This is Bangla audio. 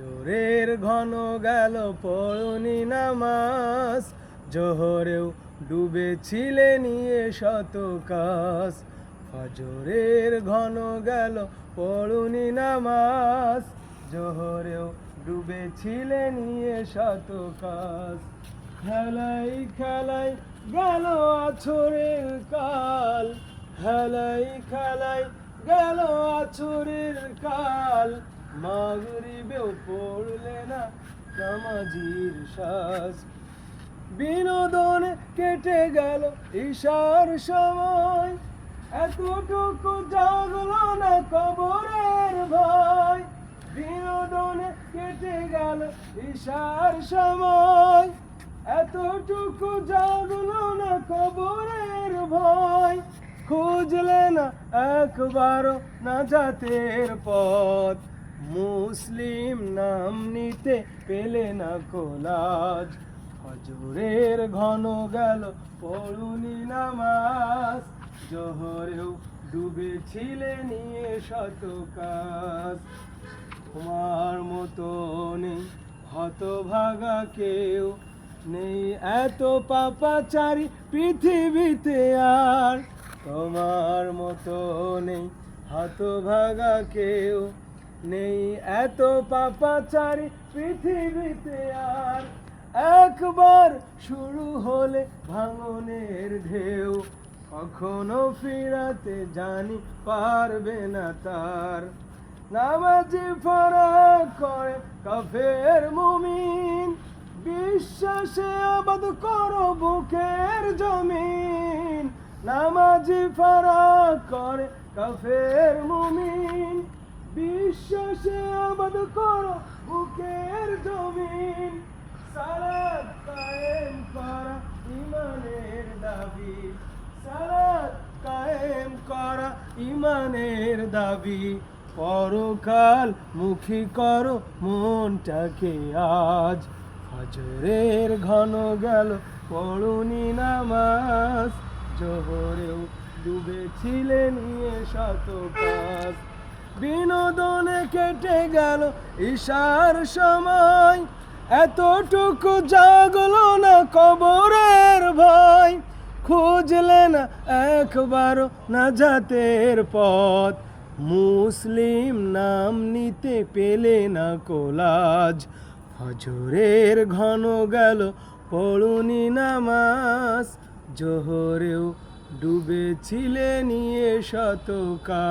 ফজরের ঘন গেল পড়নি নামাজ, জোহরেও ডুবেছিলে নিয়ে শত কাজ। ফজরের ঘন গেল পড়নি নামাজ, জোহরেও ডুবেছিলে নিয়ে শত কাজ। খেলাই খেলাই গেল আছরের কাল খেলাই খেলাই গেল আছরের কাল। মাগরিবেও পড়লে না নামাজির শ্বাস বিনোদন কেটে গেল ঈশার সময়। এতটুকু জাগলো না কবরের ভয়। বিনোদনে কেটে গেল ঈশার সময়। এতটুকু জাগলো না কবরের ভয়। খুঁজলে না একবারও না জাতের পথ। মুসলিম নাম নিতে পেলে না কোলাজ হজুরের ঘন গেল, পড়ুনি নামাজ। জোহরেও ডুবেছিলে নিয়ে শত কাজ। তোমার মতো নেই হতভাগা কেউ নেই। এত পাপাচারী পৃথিবীতে আর তোমার মতো নেই হাত ভাগা কেউ নেই। এত পাপাচারি পৃথিবীতে আর একবার শুরু হলে ভাঙনের ঢেউ কখনো ফিরাতে জানি পারবে না তার। নামাজি ফারাক করে কাফের মুমিন, বিশ্বাসে আবাদ করো বুকের জমিন নামাজি ফারাক করে কাফের মুমিন। বিশ্বাসে আবাদ করো বুকের জমিন। সালাত কায়েম করা ইমানের দাবি। সালাত কায়েম করা ইমানের দাবি। পরকাল মুখী করো মনটাকে আজ। ফজরের ঘন গেল, পড়ুনি নামাজ। জোহরেও ডুবেছিলে নিয়ে শত কাজ বিনোদনে কেটে গেল ঈশার সময়। এতটুকু জাগলো না কবরের ভয়। খুঁজলে না একবারও না জাতের পথ। মুসলিম নাম নিতে পেলে না কোলাজ। ফজরের ঘন গেল পড়ুনি নামাজ। জোহরেও ডুবেছিলে নিয়ে শতকা।